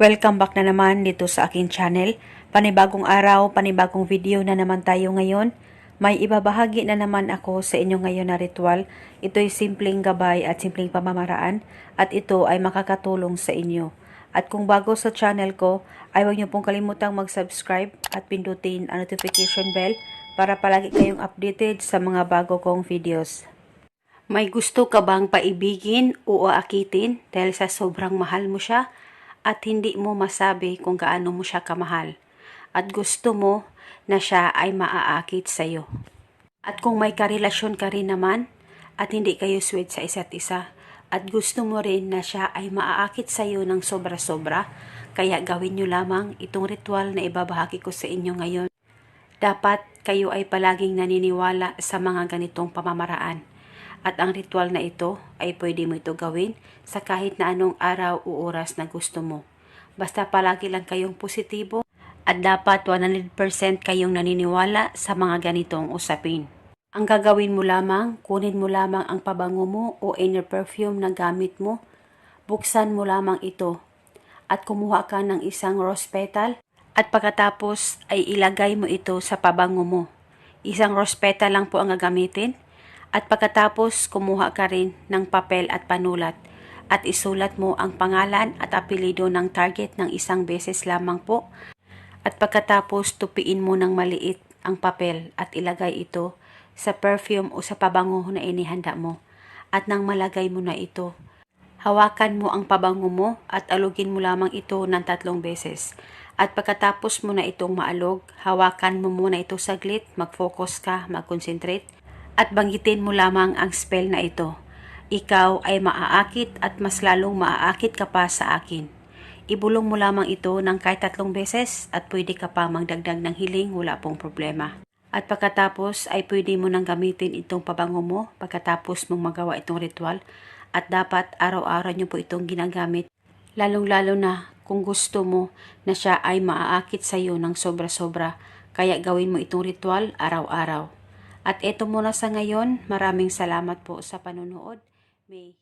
Welcome back na naman dito sa akin channel. Panibagong araw, panibagong video na naman tayo ngayon. May ibabahagi na naman ako sa inyo ngayon na ritual. Ito'y simpleng gabay at simpleng pamamaraan at ito ay makakatulong sa inyo. At kung bago sa channel ko, ay huwag niyo pong kalimutang mag-subscribe at pindutin ang notification bell para palagi kayong updated sa mga bago kong videos. May gusto ka bang paibigin o aakitin dahil sa sobrang mahal mo siya at hindi mo masabi kung gaano mo siya kamahal at gusto mo na siya ay maaakit sa iyo. At kung may karelasyon ka rin naman at hindi kayo sweet sa isa't isa at gusto mo rin na siya ay maaakit sa iyo ng sobra-sobra, kaya gawin nyo lamang itong ritual na ibabahagi ko sa inyo ngayon. Dapat kayo ay palaging naniniwala sa mga ganitong pamamaraan. At ang ritual na ito ay pwede mo ito gawin sa kahit na anong araw o oras na gusto mo. Basta palagi lang kayong positibo at dapat 100% kayong naniniwala sa mga ganitong usapin. Ang gagawin mo lamang, kunin mo lamang ang pabango mo o inner perfume na gamit mo, buksan mo lamang ito at kumuha ka ng isang rose petal at pagkatapos ay ilagay mo ito sa pabango mo. Isang rose petal lang po ang gagamitin at pagkatapos kumuha ka rin ng papel at panulat. At isulat mo ang pangalan at apelido ng target ng isang beses lamang po. At pagkatapos tupiin mo ng maliit ang papel at ilagay ito sa perfume o sa pabango na inihanda mo. At nang malagay mo na ito Hawakan mo ang pabango mo at alugin mo lamang ito ng tatlong beses. At pagkatapos mo na itong maalog, hawakan mo muna ito saglit, mag-focus ka, mag-concentrate, at banggitin mo lamang ang spell na ito. Ikaw ay maaakit at mas lalong maaakit ka pa sa akin. Ibulong mo lamang ito ng kahit tatlong beses at pwede ka pa magdagdag ng hiling, wala pong problema. At pagkatapos ay pwede mo nang gamitin itong pabango mo pagkatapos mong magawa itong ritual at dapat araw-araw nyo po itong ginagamit. Lalong-lalo na kung gusto mo na siya ay maaakit sa iyo ng sobra-sobra, kaya gawin mo itong ritual araw-araw. At eto muna sa ngayon, maraming salamat po sa panonood. May